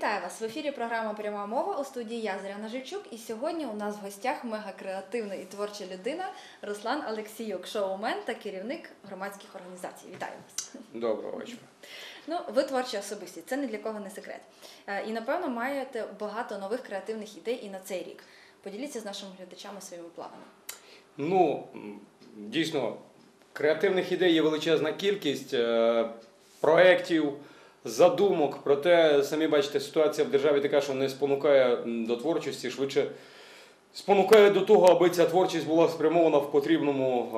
Вітаю вас в ефірі. Програма Пряма мова у студії я Зоряна Жильчук. І сьогодні у нас в гостях мегакреативна і творча людина Руслан Алексіюк, шоумен та керівник громадських організацій. Вітаю вас. Доброго вечора. Ну, ви творчі особисті, це ні для кого не секрет. Е, І напевно маєте багато нових креативних ідей і на цей рік. Поділіться з нашими глядачами своїми планами. Ну, дійсно, креативних ідей є величезна кількість е, проєктів, задумок. Проте, самі бачите, ситуація в державі така, що не спонукає до творчості, швидше спонукає до того, аби ця творчість була спрямована в потрібному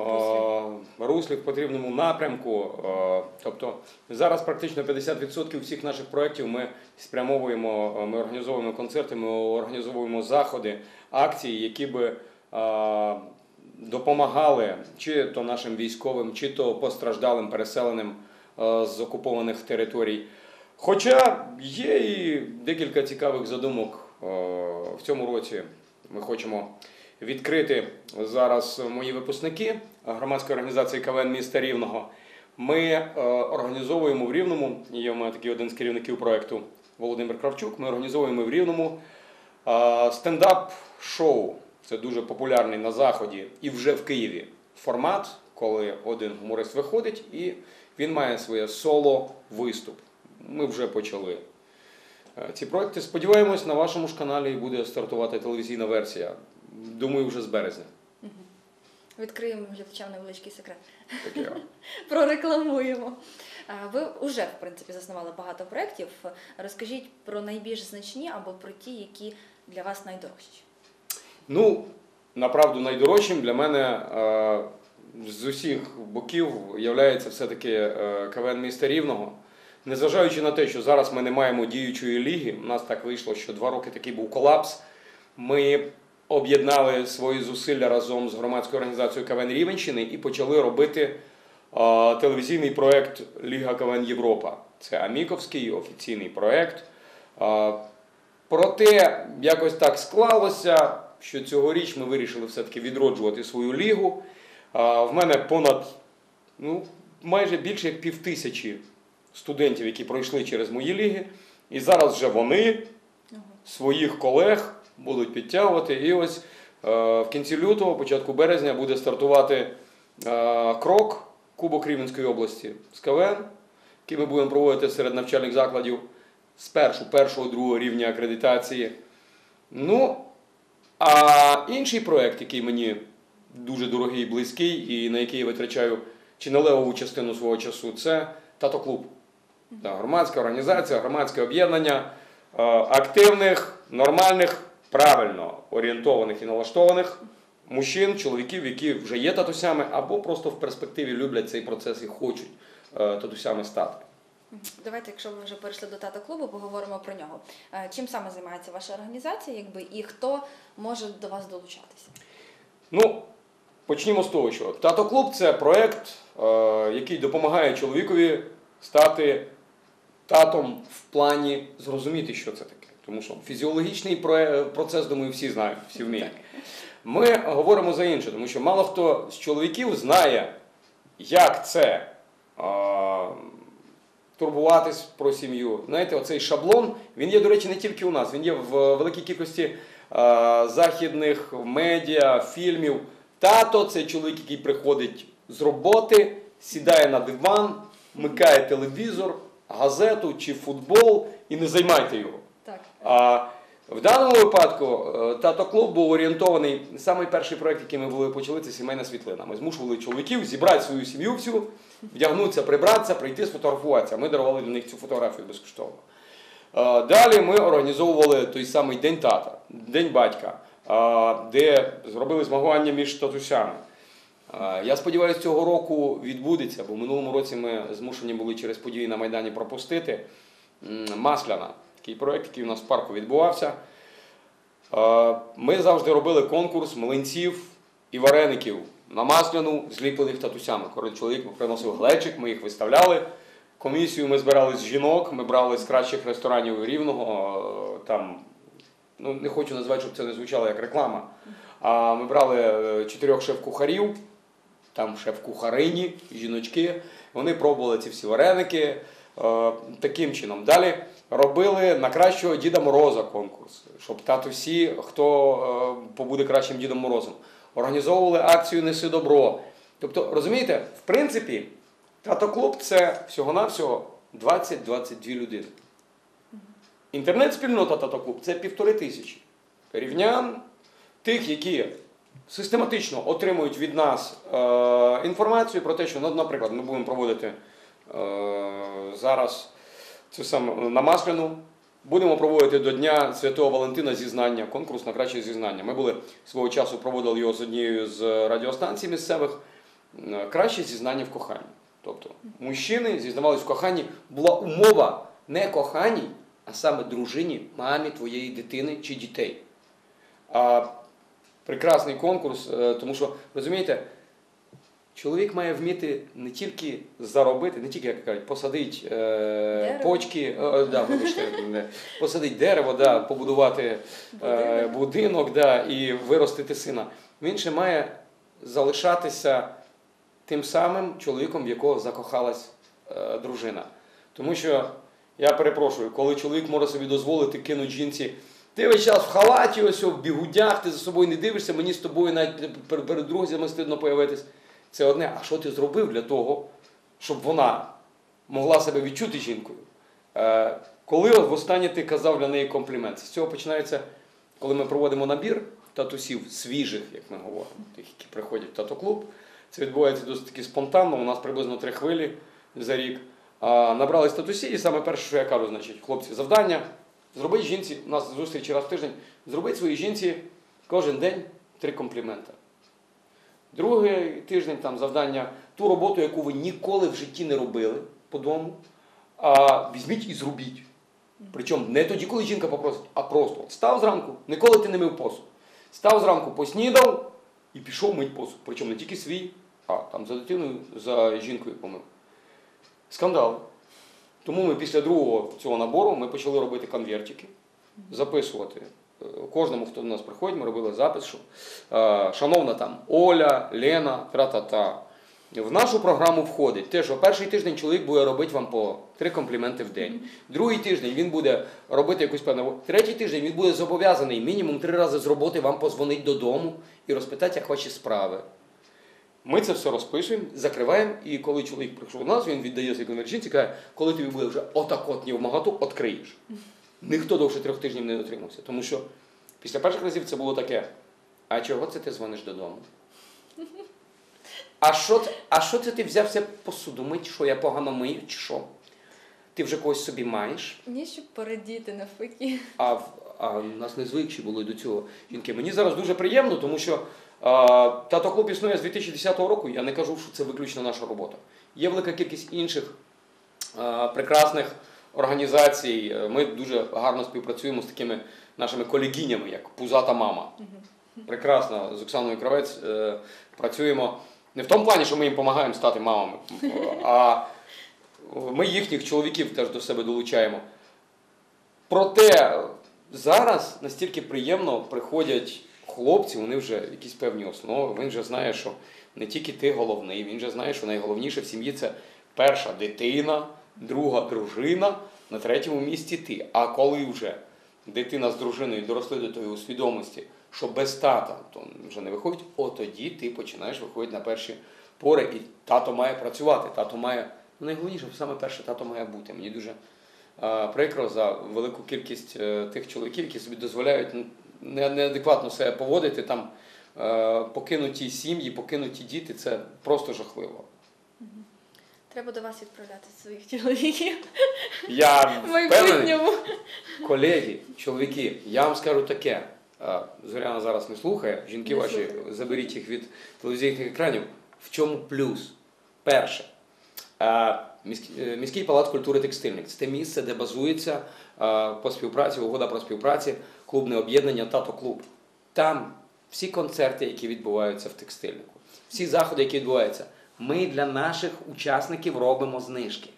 е, руслі, в потрібному напрямку. Е, тобто зараз практично 50% всіх наших проєктів ми спрямовуємо, ми організовуємо концерти, ми організовуємо заходи, акції, які би е, допомагали чи то нашим військовим, чи то постраждалим переселеним з окупованих територій. Хоча є і декілька цікавих задумок е, в цьому році. Ми хочемо відкрити зараз мої випускники громадської організації КВН міста Рівного. Ми е, організовуємо в Рівному, є в мене такий один з керівників проєкту Володимир Кравчук. Ми організовуємо в Рівному е, стендап-шоу. Це дуже популярний на Заході і вже в Києві формат, коли один гуморист виходить і він має своє соло-виступ. Ми вже почали е, ці проекти. Сподіваємось, на вашому ж каналі буде стартувати телевізійна версія. Думаю, вже з березня. Відкриємо глядачам невеличкий секрет. Прорекламуємо. Е, Ви вже, в принципі, заснували багато проєктів. Розкажіть про найбільш значні або про ті, які для вас найдорожчі. Ну, направду найдорожчим для мене е, з усіх боків є все-таки е, КВН міста Рівного. Незважаючи на те, що зараз ми не маємо діючої ліги, у нас так вийшло, що два роки такий був колапс. Ми об'єднали свої зусилля разом з громадською організацією КВН Рівенщини і почали робити е, телевізійний проект Ліга КВН Європа. Це Аміковський офіційний проект. Е, Проте якось так склалося, що цьогоріч ми вирішили все-таки відроджувати свою лігу. В мене понад ну, майже більше як півтисячі студентів, які пройшли через мої ліги. І зараз вже вони своїх колег будуть підтягувати. І ось е, в кінці лютого, початку березня, буде стартувати е, крок Кубок Рівненської області з КВН, який ми будемо проводити серед навчальних закладів з першого, першого, другого рівня акредитації. Ну, а інший проєкт, який мені дуже дорогий і близький, і на який я витрачаю чи не левову частину свого часу, це тато-клуб. Так, громадська організація, громадське об'єднання е, активних, нормальних, правильно орієнтованих і налаштованих мужчин, чоловіків, які вже є татусями, або просто в перспективі люблять цей процес і хочуть е, татусями стати. Давайте, якщо ви вже перейшли до тата клубу, поговоримо про нього. Е, Чим саме займається ваша організація, якби і хто може до вас долучатися? Ну, почнімо з того, що Тато Клуб це проєкт, е, який допомагає чоловікові стати татом в плані зрозуміти, що це таке. Тому що фізіологічний процес, думаю, всі знають, всі вміють. Ми говоримо за інше, тому що мало хто з чоловіків знає, як це е, турбуватись про сім'ю. Знаєте, оцей шаблон, він є, до речі, не тільки у нас, він є в великій кількості е, західних медіа, фільмів. Тато це чоловік, який приходить з роботи, сідає на диван, вмикає телевізор, газету чи футбол і не займайте його. Так. А в даному випадку е, тато клуб був орієнтований. Самий перший проект, який ми були почали, це сімейна світлина. Ми змушували чоловіків зібрати свою сім'ю всю, вдягнутися, прибратися, прийти сфотографуватися. Ми дарували для них цю фотографію безкоштовно. Е, Далі ми організовували той самий День тата, День батька, де зробили змагання між татусями. Я сподіваюся, цього року відбудеться, бо в минулому році ми змушені були через події на Майдані пропустити. Масляна, такий проєкт, який у нас в парку відбувався. Ми завжди робили конкурс млинців і вареників на масляну, зліплених татусями. Коли чоловік приносив глечик, ми їх виставляли. Комісію ми збирали з жінок, ми брали з кращих ресторанів рівного. Там, ну, не хочу назвати, щоб це не звучало як реклама. А ми брали е, чотирьох шеф-кухарів, там шеф-кухарині, жіночки. Вони пробували ці всі вареники е, таким чином. Далі робили на кращого Діда Мороза конкурс, щоб татусі, хто е, побуде кращим Дідом Морозом. Організовували акцію Неси добро. Тобто, розумієте, в принципі, тато-клуб це всього-навсього 20-22 людини. Інтернет-спільнота тато-клуб це півтори тисячі. Рівнян, тих, які систематично отримують від нас е, інформацію про те, що, ну, наприклад, ми будемо проводити е, зараз цю саму на Масляну. Будемо проводити до Дня Святого Валентина зізнання, конкурс на краще зізнання. Ми були свого часу проводили його з однією з радіостанцій місцевих. Е, Краще зізнання в коханні. Тобто мужчини зізнавались в коханні, була умова не коханій, а саме дружині, мамі твоєї дитини чи дітей. А прекрасний конкурс, е, тому що, розумієте, чоловік має вміти не тільки заробити, не тільки, як кажуть, посадити е, почки, е, да, посадити дерево, да, побудувати е, Будинок. будинок да, і виростити сина. Він ще має залишатися тим самим чоловіком, в якого закохалась е, дружина. Тому що, я перепрошую, коли чоловік може собі дозволити кинути жінці, ти весь час в халаті, ось в бігудях, ти за собою не дивишся, мені з тобою навіть перед друзями стидно появитись. Це одне. А що ти зробив для того, щоб вона могла себе відчути жінкою? Е, коли востаннє ти казав для неї комплімент? З цього починається, коли ми проводимо набір татусів свіжих, як ми говоримо, тих, які приходять в тату-клуб. Це відбувається досить таки спонтанно. У нас приблизно три хвилі за рік. Набрали статусі, і саме перше, що я кажу, значить, хлопці, завдання зробити жінці, у нас зустрічі раз в тиждень, зробити своїй жінці кожен день три компліменти. Другий тиждень там завдання ту роботу, яку ви ніколи в житті не робили по дому, а візьміть і зробіть. Причому не тоді, коли жінка попросить, а просто став зранку, ніколи ти не мив посуд. Став зранку, поснідав і пішов мить посуд. Причому не тільки свій, а там за дитиною, за жінкою помив. Скандал. Тому ми після другого цього набору ми почали робити конвертики, записувати. Е, Кожному, хто до нас приходить, ми робили запис, що е, шановна там Оля, Лена, тра-та-та. В нашу програму входить те, що перший тиждень чоловік буде робити вам по три компліменти в день. Другий тиждень він буде робити якусь певну. Третій тиждень він буде зобов'язаний мінімум три рази з роботи вам позвонити додому і розпитати, як ваші справи. Ми це все розписуємо, закриваємо, і коли чоловік прийшов до нас, він віддає свій конверт каже, коли тобі буде вже отак от ні в магату, відкриєш. Ніхто довше трьох тижнів не дотримався. Тому що після перших разів це було таке. А чого це ти дзвониш додому? А що, а що це ти взявся посуду мить, що я погано мию, чи що? Ти вже когось собі маєш? Ні, щоб порадіти навпаки. А, а нас не звикші були до цього жінки. Мені зараз дуже приємно, тому що тато клуб існує з 2010 року. Я не кажу, що це виключно наша робота. Є велика кількість інших прекрасних організацій. Ми дуже гарно співпрацюємо з такими нашими колегінями, як Пузата Мама. Прекрасно, з Оксаною Кравець е, працюємо не в тому плані, що ми їм допомагаємо стати мамами, а ми їхніх чоловіків теж до себе долучаємо. Проте зараз настільки приємно приходять хлопці, вони вже якісь певні основи. Він вже знає, що не тільки ти головний, він вже знає, що найголовніше в сім'ї це перша дитина, друга дружина, на третьому місці ти. А коли вже дитина з дружиною доросли до тої усвідомості, що без тата то вже не виходить, от тоді ти починаєш виходити на перші пори, і тато має працювати, тато має. Ну, найголовніше, саме перше тато має бути. Мені дуже е, прикро за велику кількість е, тих чоловіків, які собі дозволяють ну, неадекватно себе поводити, там е, покинуті сім'ї, покинуті діти це просто жахливо. Треба до вас відправляти своїх чоловіків Я впевнений, колеги, чоловіки, я вам скажу таке. е, Зоряна зараз не слухає, жінки Не ваші, слухаю. заберіть їх від телевізійних екранів. В чому плюс? Перше, е, міський, палац культури текстильник це те місце, де базується по співпраці, угода про співпраці, клубне об'єднання Тато Клуб. Там всі концерти, які відбуваються в текстильнику, всі заходи, які відбуваються, ми для наших учасників робимо знижки.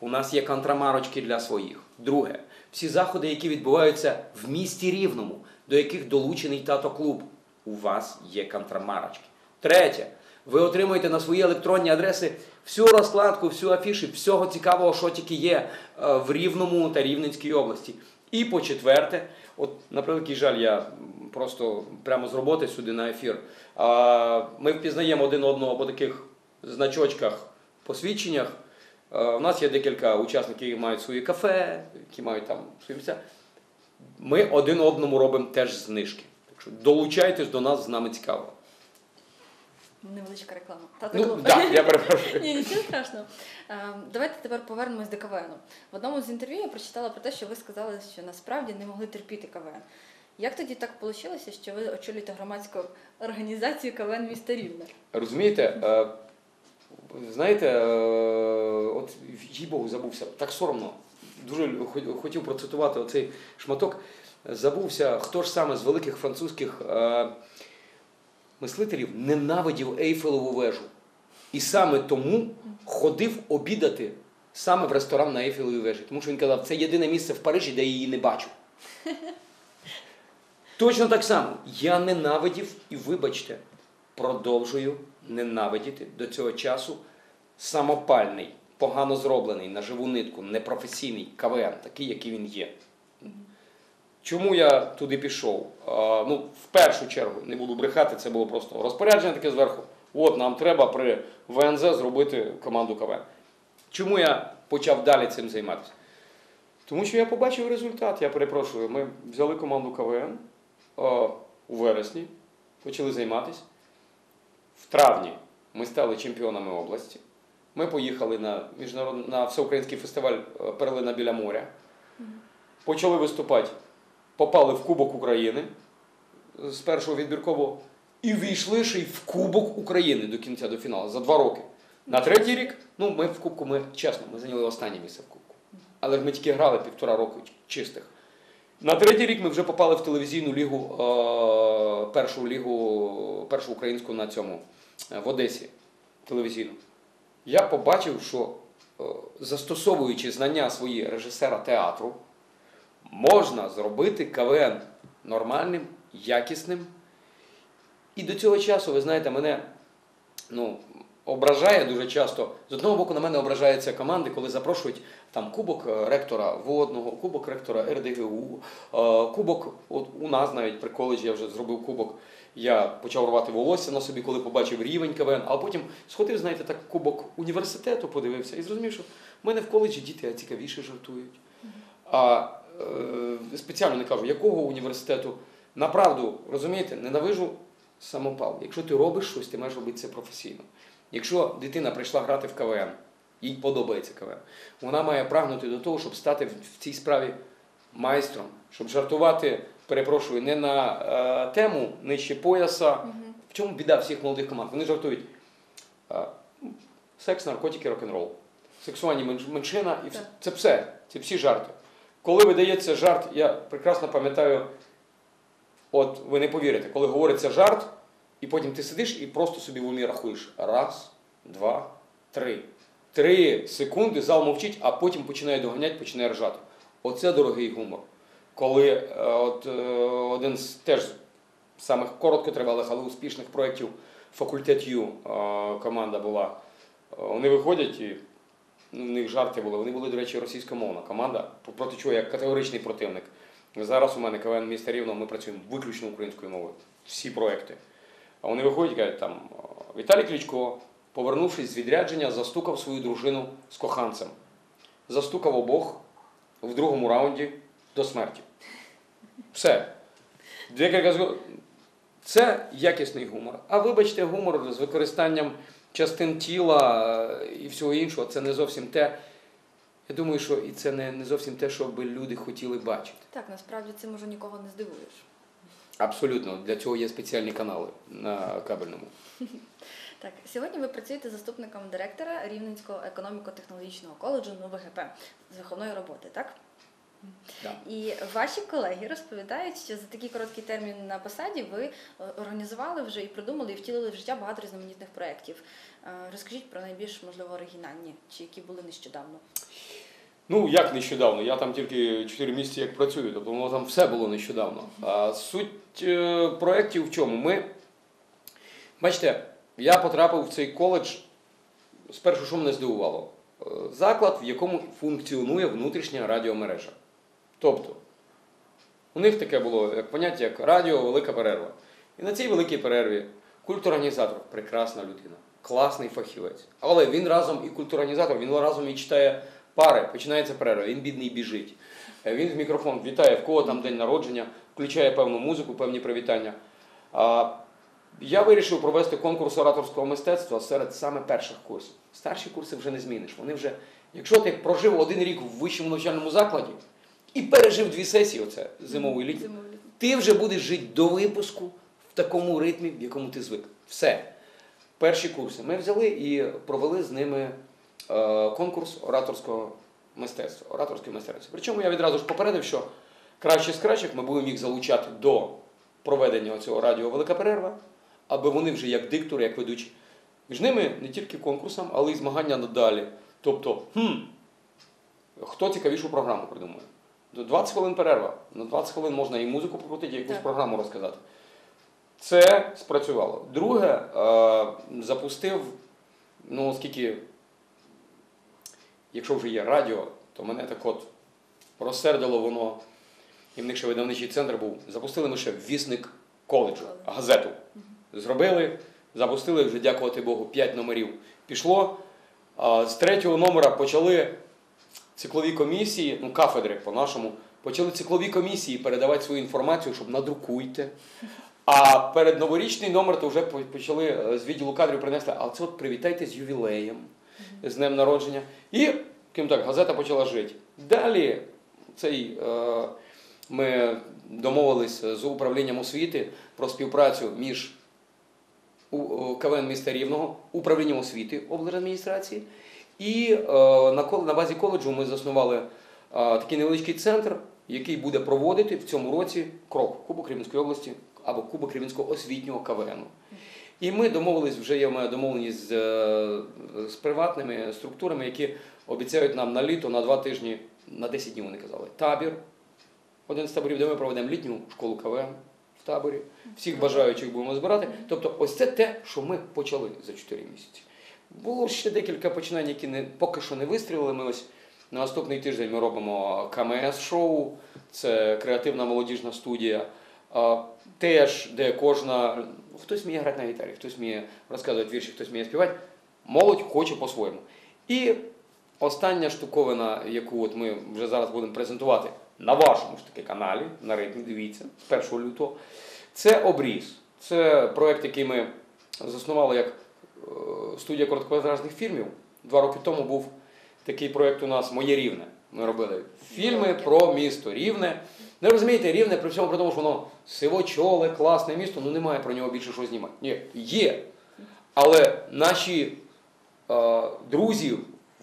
У нас є контрамарочки для своїх. Друге, всі заходи, які відбуваються в місті Рівному, до яких долучений тато клуб, у вас є контрамарочки. Третє. Ви отримуєте на свої електронні адреси всю розкладку, всю афіші, всього цікавого, що тільки є е, в Рівному та Рівненській області. І по четверте, от на превеликий жаль, я просто прямо з роботи сюди на ефір. Ми впізнаємо один одного по таких значочках, посвідченнях. У нас є декілька учасників, які мають свої кафе, які мають там свої місця. Ми один одному робимо теж знижки. Так що долучайтесь до нас, з нами цікаво. Невеличка реклама. Та Ну, так, так, я перепрошую. Ні, нічого страшного. Е, Давайте тепер повернемось до КВН. В одному з інтерв'ю я прочитала про те, що ви сказали, що насправді не могли терпіти КВН. Як тоді так вийшло, що ви очолюєте громадську організацію КВН міста Рівне? Розумієте, е, знаєте, е, от їй Богу забувся, так соромно. Дуже хотів процитувати оцей шматок. Забувся, хто ж саме з великих французьких мислителів ненавидів Ейфелеву вежу. І саме тому ходив обідати саме в ресторан на Ейфелевій вежі. Тому що він казав, це єдине місце в Парижі, де я її не бачу. Точно так само. Я ненавидів і, вибачте, продовжую ненавидіти до цього часу самопальний, погано зроблений, на живу нитку, непрофесійний КВН, такий, який він є. Чому я туди пішов? Ну, в першу чергу, не буду брехати, це було просто розпорядження таке зверху. От нам треба при ВНЗ зробити команду КВН. Чому я почав далі цим займатися? Тому що я побачив результат, я перепрошую. Ми взяли команду КВН у вересні, почали займатися. В травні ми стали чемпіонами області. Ми поїхали на, міжнарод... на всеукраїнський фестиваль е, Перлина біля моря. Почали виступати, попали в Кубок України з першого відбіркового і війшли ще й в Кубок України до кінця до фіналу за два роки. На третій рік, ну ми в Кубку, ми чесно, ми зайняли останнє місце в Кубку. Але ми тільки грали півтора року чистих. На третій рік ми вже попали в телевізійну лігу, е, першу лігу, першу українську на цьому е, в Одесі телевізійну. Я побачив, що е, застосовуючи знання свої режисера театру, можна зробити КВН нормальним, якісним. І до цього часу, ви знаєте, мене ну, ображає дуже часто. З одного боку, на мене ображаються команди, коли запрошують там кубок е, ректора водного, кубок ректора РДГУ, е, кубок, от у нас навіть при коледжі я вже зробив кубок. Я почав рвати волосся на собі, коли побачив рівень КВН, а потім сходив, знаєте, так кубок університету, подивився і зрозумів, що в мене в коледжі діти цікавіше жартують. А спеціально не кажу, якого університету. Направду, розумієте, ненавижу самопал. Якщо ти робиш щось, ти маєш робити це професійно. Якщо дитина прийшла грати в КВН, їй подобається КВН, вона має прагнути до того, щоб стати в цій справі майстром, щоб жартувати, перепрошую, не на е, тему нижче пояса. В чому біда всіх молодих команд? Вони жартують е, секс, наркотики, рок-н-рол. Сексуальні меншина і вс- Так. це все. Це всі жарти. Коли видається жарт, я прекрасно пам'ятаю, от ви не повірите, коли говориться жарт, і потім ти сидиш і просто собі в умі рахуєш. Раз, два, три. Три секунди зал мовчить, а потім починає доганяти, починає ржати. Оце дорогий гумор. Коли е, от, е, один з теж самих короткотривалих, але успішних проєктів факультет Ю е, команда була. Вони виходять і ну, в них жарти були. Вони були, до речі, російськомовна команда, проти чого я категоричний противник. Зараз у мене КВН міста Рівно, ми працюємо виключно українською мовою. Всі проекти. А вони виходять і кажуть, там Віталій Кличко, повернувшись з відрядження, застукав свою дружину з коханцем. Застукав обох в другому раунді до смерті. Все. Декілька Це якісний гумор. А вибачте, гумор з використанням частин тіла е, і всього іншого, це не зовсім те. Я думаю, що і це не, не зовсім те, що би люди хотіли бачити. Так, насправді цим уже нікого не здивуєш. Абсолютно, для цього є спеціальні канали на кабельному. Так, сьогодні ви працюєте заступником директора Рівненського економіко-технологічного коледжу НУВГП з виховної роботи, так? Да. І ваші колеги розповідають, що за такий короткий термін на посаді ви е, організували вже і придумали, і втілили в життя багато різноманітних проєктів. Е, Розкажіть про найбільш можливо оригінальні, чи які були нещодавно. Ну, як нещодавно? Я там тільки 4 місяці як працюю, тобто воно там все було нещодавно. А суть е, проєктів в чому? Ми, бачите, я потрапив в цей коледж. Спершу, що мене здивувало? Заклад, в якому функціонує внутрішня радіомережа. Тобто, у них таке було як поняття, як радіо, велика перерва. І на цій великій перерві культурорганізатор прекрасна людина, класний фахівець. Але він разом і культурорганізатор, він разом і читає пари, починається перерва, він бідний біжить. Е, Він в мікрофон вітає, в кого там день народження, включає певну музику, певні привітання. А, я вирішив провести конкурс ораторського мистецтва серед саме перших курсів. Старші курси вже не зміниш. Вони вже, якщо ти прожив один рік в вищому навчальному закладі і пережив дві сесії, оце літній, Зимовий ти вже будеш жити до випуску в такому ритмі, в якому ти звик. Все. Перші курси ми взяли і провели з ними е, конкурс ораторського мистецтва. Ораторське мистецтво. Причому я відразу ж попередив, що краще з кращих ми будемо їх залучати до проведення цього радіо Велика перерва, аби вони вже як диктори, як ведучі. Між ними не тільки конкурсом, але й змагання надалі. Тобто, хм, хто цікавішу програму придумує? До 20 хвилин перерва. На 20 хвилин можна і музику покрутити, і якусь Так. програму розказати. Це спрацювало. Друге, е, запустив, ну, оскільки, якщо вже є радіо, то мене так от розсердило воно, і в них ще видавничий центр був. Запустили ми ще вісник коледжу, газету. Зробили, запустили вже, дякувати Богу, 5 номерів пішло. З третього номера почали циклові комісії, ну кафедри по-нашому, почали циклові комісії передавати свою інформацію, щоб надрукуйте. А перед новорічний номер то вже почали е, з відділу кадрів принесли, а це от привітайте з ювілеєм, з днем народження. І, крім так, газета почала жити. Далі цей, е, ми домовились з управлінням освіти про співпрацю між КВН міста Рівного, управлінням освіти облдержадміністрації. І е, на, на базі коледжу ми заснували е, такий невеличкий центр, який буде проводити в цьому році крок Кубок Рівненської області або Кубок Рівненського освітнього КВН. І ми домовились, вже є мене домовленість з, е, з приватними структурами, які обіцяють нам на літо, на два тижні, на 10 днів вони казали, табір. Один з таборів, де ми проведемо літню школу КВН в таборі. Всіх бажаючих будемо збирати. Тобто, ось це те, що ми почали за 4 місяці. Було ще декілька починань, які не, поки що не вистрілили. Ми ось на наступний тиждень ми робимо КМС-шоу, це креативна молодіжна студія. Теж, де кожна. Хтось вміє грати на гітарі, хтось вміє розказувати вірші, хтось вміє співати. Молодь хоче по-своєму. І остання штуковина, яку от ми вже зараз будемо презентувати на вашому ж таки каналі, на ритмі, дивіться, з 1 лютого, це обріз. Це проект, який ми заснували як студія короткометражних фільмів. Два роки тому був такий проект у нас Моє рівне. Ми робили фільми про місто Рівне. Не розумієте, рівне при всьому при тому, що воно сивочоле, класне місто, ну немає про нього більше що знімати. Ні, є. Але наші е, друзі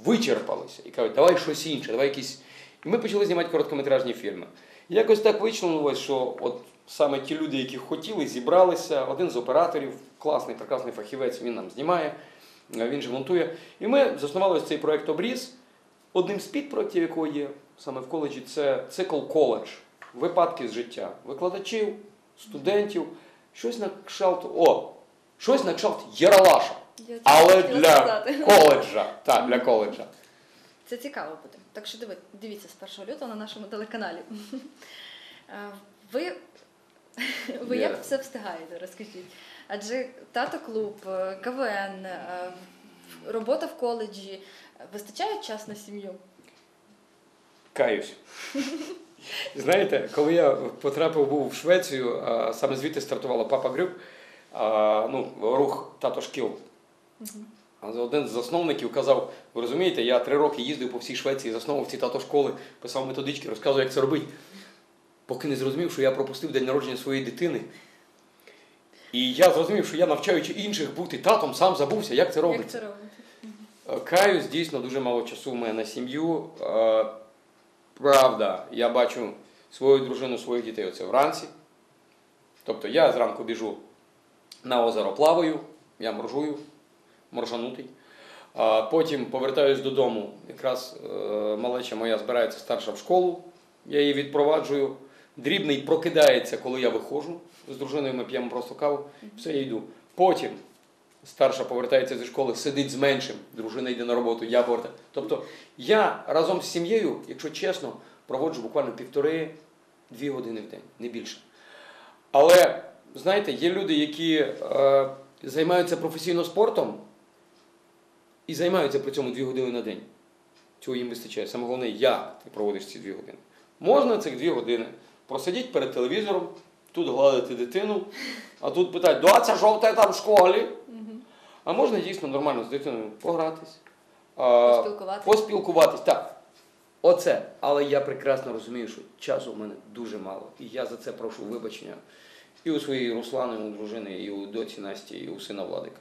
вичерпалися і кажуть, давай щось інше, давай якісь. І ми почали знімати короткометражні фільми. І якось так вичленилось, що от саме ті люди, які хотіли, зібралися. Один з операторів, класний, прекрасний фахівець, він нам знімає, е, він же монтує. І ми заснували ось цей проект Обріз. Одним з підпроєктів, якого є саме в коледжі, це цикл коледж. Випадки з життя викладачів, студентів, щось на кшталт. О! Щось на кшталт Єралаша. Я Але для сказати. коледжа. Так, для коледжа. Це цікаво буде. Так що диви- дивіться з 1 лютого на нашому телеканалі. Е, Ви, ви як все встигаєте, розкажіть? Адже тато клуб, е, КВН, е, робота в коледжі. Вистачає час на сім'ю? Каюсь. Знаєте, коли я потрапив був в Швецію, саме звідти стартувала Папа Грюб, ну, рух тато шкіл. Один з засновників казав: ви розумієте, я три роки їздив по всій Швеції, засновував ці тато школи, писав методички, розказував, як це робити. Поки не зрозумів, що я пропустив день народження своєї дитини. І я зрозумів, що я навчаючи інших бути татом, сам забувся, як це робиться. Як це робите? Е, Каюсь, дійсно дуже мало часу в мене на сім'ю. Е, Правда, я бачу свою дружину, своїх дітей оце вранці. Тобто я зранку біжу на озеро плаваю, я моржую, моржанутий. А потім повертаюсь додому. Якраз е, малеча моя збирається старша в школу, я її відпроваджую. Дрібний прокидається, коли я виходжу. З дружиною ми п'ємо просто каву, все я йду. Потім старша повертається зі школи, сидить з меншим, дружина йде на роботу, я повертаю. Тобто я разом з сім'єю, якщо чесно, проводжу буквально півтори-дві години в день, не більше. Але знаєте, є люди, які е, займаються професійно спортом і займаються при цьому дві години на день. Цього їм вистачає. Саме головне, як ти проводиш ці дві години. Можна цих дві години просидіти перед телевізором, тут гладити дитину, а тут питати, доця, жовта там в школі. А можна дійсно нормально з дитиною погратись, а, Поспілкуватися. поспілкуватись. Так. Оце. Але я прекрасно розумію, що часу в мене дуже мало. І я за це прошу вибачення і у своєї Руслани, і у дружини, і у доці Насті, і у сина Владика.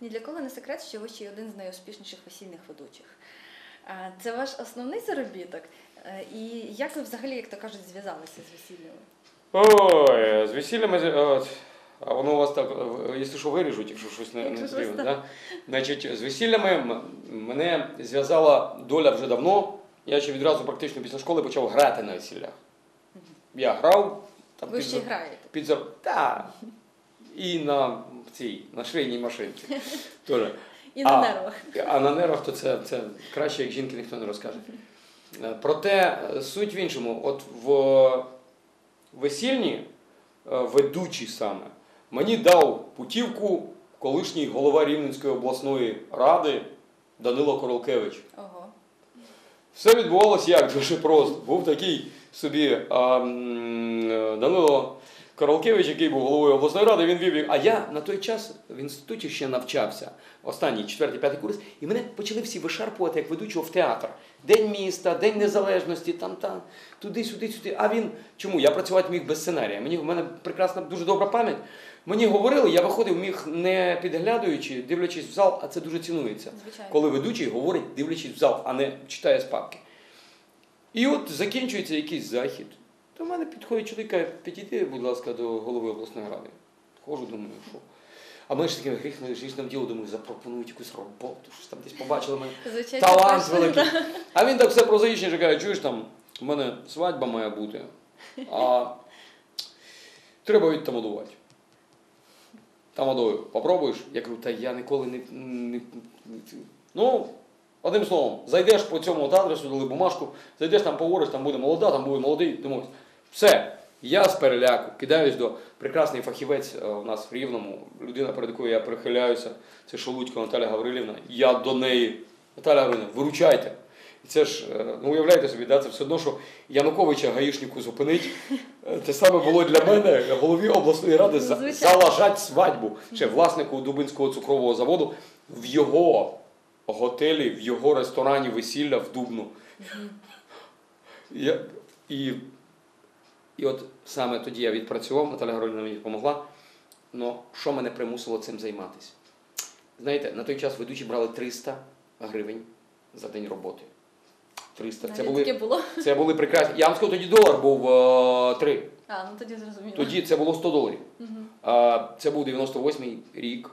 Ні для кого не секрет, що ви ще й один з найуспішніших весільних ведучих. Це ваш основний заробіток. Е, І як ви взагалі, як то кажуть, зв'язалися з весіллями? Ой, з весіллями. А воно у вас так, е, якщо що виріжуть, якщо щось не, не так. Да? Значить, з весіллями мене зв'язала доля вже давно. Я ще відразу практично після школи почав грати на весіллях. Я грав там Ви під, ще граєте. під за- та, і на цій, на швейній машинці. Тоже. І на нервах. А на нервах то це, це краще, як жінки ніхто не розкаже. Е, Проте е, суть в іншому, от в весільні е, ведучі саме мені дав путівку колишній голова Рівненської обласної ради Данило Королкевич. Ого. Все відбувалося як дуже просто. Був такий собі а, Данило Королкевич, який був головою обласної ради, він вів. А я на той час в інституті ще навчався, останній четвертий, п'ятий курс, і мене почали всі вишарпувати як ведучого в театр. День міста, День Незалежності, там, там, туди, сюди, сюди. А він чому? Я працювати міг без сценарія. Мені в мене прекрасна, дуже добра пам'ять. Мені говорили, я виходив, міг не підглядаючи, дивлячись в зал, а це дуже цінується Звичайно. коли ведучий говорить, дивлячись в зал, а не читає з папки. І от закінчується якийсь захід. До мене підходить чоловік, каже, підійди, будь ласка, до голови обласної ради. Ходжу, думаю, що. А ми ж таким гріх грішним ділом, думаю, запропонують якусь роботу, щось там десь побачили мене. Звичайно, Талант великий. да. А він так все прозаїчніше каже, чуєш там, у мене свадьба має бути, а треба відтамадувати. Тамадою, попробуєш? Я кажу, та я ніколи не. не, не ну, одним словом, зайдеш по цьому адресу, дали бумажку, зайдеш там поговориш, там буде молода, там буде молодий, домовись. Все. Я з переляку кидаюсь до прекрасний фахівець е, у нас в Рівному, людина, перед якою я прихиляюся, це Шолудько Наталя Гаврилівна. Я до неї, Наталя Гаврилівна, виручайте. І це ж, е, ну уявляєте собі, да, це все одно, що Януковича гаїшнику зупинить. Е, Те саме було для мене, голові обласної ради, за- залажать свадьбу. Ще власнику Дубинського цукрового заводу в його готелі, в його ресторані весілля в Дубну. Я, і, і от саме тоді я відпрацював, Наталя Григорівна мені допомогла. Ну, що мене примусило цим займатися? Знаєте, на той час ведучі брали 300 гривень за день роботи. 300. Це були, було. це були прекрасні. Я вам скажу, тоді долар був е, 3. А, ну тоді зрозуміло. Тоді це було 100 доларів. Мгм. А, Це був 98-й рік.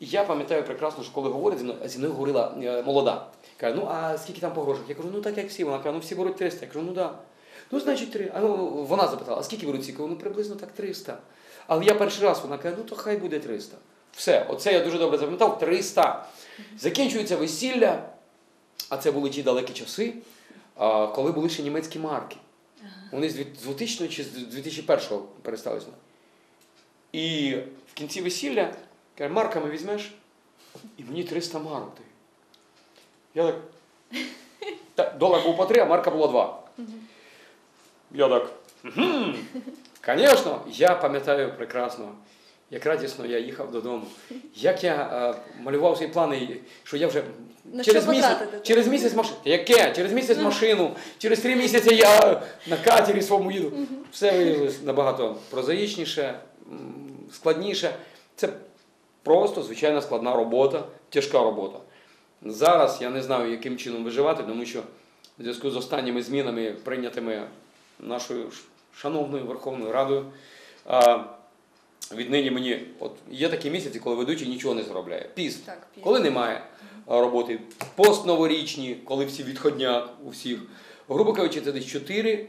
І я пам'ятаю прекрасно, що коли говорить зі мною, зі мною говорила е, молода. Каже, ну а скільки там по грошах? Я кажу, ну так як всі. Вона каже, ну всі беруть 300. Я кажу, ну да. Ну, значить, 3. А ну, вона запитала, а скільки беруть ці? Ну приблизно так 300. Але я перший раз, вона каже, ну то хай буде 300. Все, оце я дуже добре запам'ятав, 300. Закінчується весілля, а це були ті далекі часи, коли були ще німецькі марки. Вони з 2000 чи з 2001 перестали існувати. І в кінці весілля каже, марками візьмеш, і мені 300 марок дають. Я так. Долар був по 3, а марка була 2. Я так. «Мгм, Звісно, я пам'ятаю прекрасно, як радісно я їхав додому. Як я е, малював свої плани, що я вже На через що місяць, потратити? через місяць машину. Яке? Через місяць машину, через три місяці я на катері своєму їду. Все виявилось набагато прозаїчніше, м, складніше. Це просто звичайна складна робота, тяжка робота. Зараз я не знаю, яким чином виживати, тому що в зв'язку з останніми змінами, прийнятими нашою шановною Верховною Радою, віднині мені от є такі місяці, коли ведучий нічого не заробляє. Піст. Так, пізно. Коли немає роботи, пост новорічні, коли всі відходняк у всіх. Грубо кажучи, це десь 4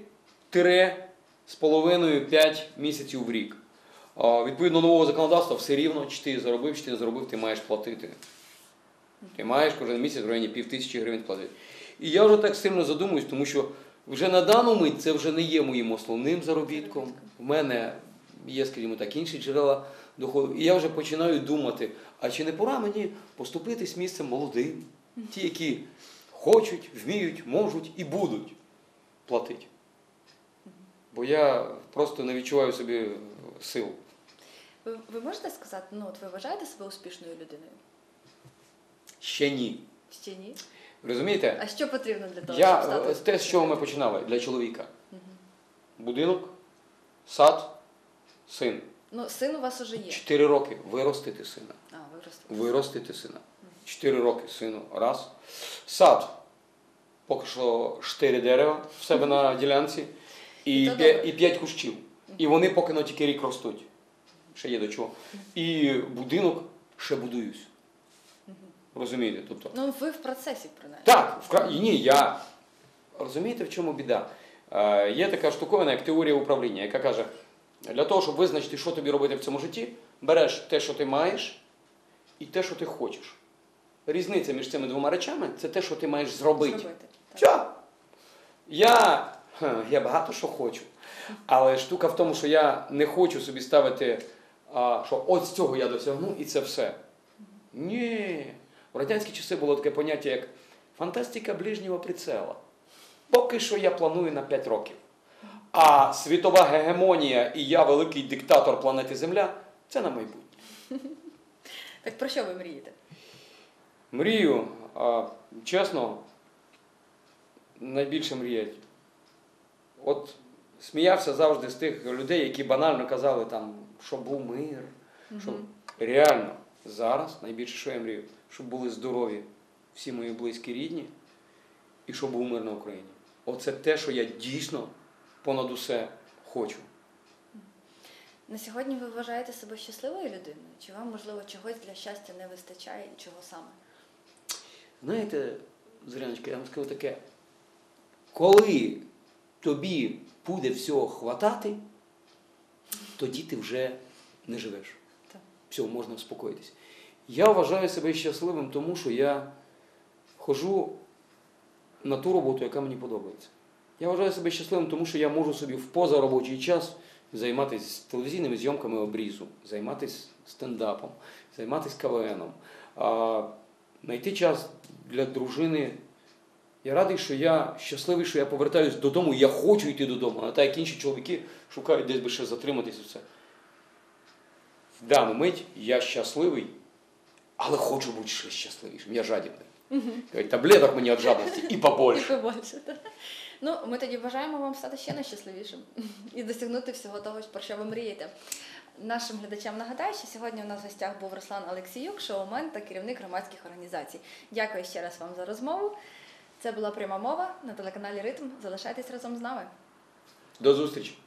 тире з половиною 5 місяців в рік. Відповідно нового законодавства, все рівно, чи ти заробив, чи ти не заробив, ти маєш платити. Ти маєш кожен місяць в районі пів тисячі гривень платити. І я вже так сильно задумуюсь, тому що вже на дану мить це вже не є моїм основним заробітком. У мене є, скажімо так, інші джерела доходу. І я вже починаю думати, а чи не пора мені поступитись місцем молодим, ті, які хочуть, вміють, можуть і будуть платити. Бо я просто не відчуваю собі сил. Ви, ви можете сказати, ну от ви вважаєте себе успішною людиною? Ще ні. Ще ні? Розумієте? А що потрібно для того, Я щоб стати е, те, з чого ми починали для чоловіка. Будинок, сад, син. Ну, син у вас уже є. Чотири роки виростити сина. А, ви ростете. Виростити сина. Чотири роки сину. Раз. Сад. Поки що чотири дерева в себе на ділянці і, І то п'я- добре. і п'ять кущів. І вони поки на тільки рік ростуть. Ще є до чого. І будинок ще будуюсь. Розумієте? Тобто, Ну, ви в процесі принаймні. Так, вкра... ні, я розумієте, в чому біда? Е, є така штуковина, як теорія управління, яка каже: для того, щоб визначити, що тобі робити в цьому житті, береш те, що ти маєш, і те, що ти хочеш. Різниця між цими двома речами це те, що ти маєш зробити. Зробити. Так. Все. Я, я багато що хочу. Але штука в тому, що я не хочу собі ставити, а, що от з цього я досягну і це все. Ні. В радянські часи було таке поняття, як фантастика ближнього прицела. Поки що я планую на 5 років. А світова гегемонія і я великий диктатор планети Земля це на майбутнє. Так про що ви мрієте? Мрію, а, чесно, найбільше мріять. От сміявся завжди з тих людей, які банально казали, там, щоб був мир. Щоб... Реально, зараз найбільше, що я мрію, щоб були здорові всі мої близькі рідні і щоб був мир на Україні. Оце те, що я дійсно понад усе хочу. На сьогодні ви вважаєте себе щасливою людиною? Чи вам, можливо, чогось для щастя не вистачає і чого саме? Знаєте, Зоряночка, я вам скажу таке. Коли тобі буде всього хватати, тоді ти вже не живеш. Все, можна успокоїтись. Я вважаю себе щасливим, тому що я хожу на ту роботу, яка мені подобається. Я вважаю себе щасливим, тому що я можу собі в позаробочий час займатися телевізійними зйомками обрізу, займатися стендапом, займатися КВНом, а, знайти час для дружини. Я радий, що я щасливий, що я повертаюся додому, я хочу йти додому. А так як інші чоловіки шукають десь би ще затриматись все. Дану мить я щасливий, але хочу бути ще щасливішим. Я жадібний. Кажуть, Таблеток мені від жадності і побольше. І побольше, так. Ну, ми тоді бажаємо вам стати ще найщасливішим і досягнути всього того, про що ви мрієте. Нашим глядачам нагадаю, що сьогодні у нас в гостях був Руслан Олексіюк, шоумен та керівник громадських організацій. Дякую ще раз вам за розмову. Це була пряма мова на телеканалі Ритм. Залишайтесь разом з нами. До зустрічі!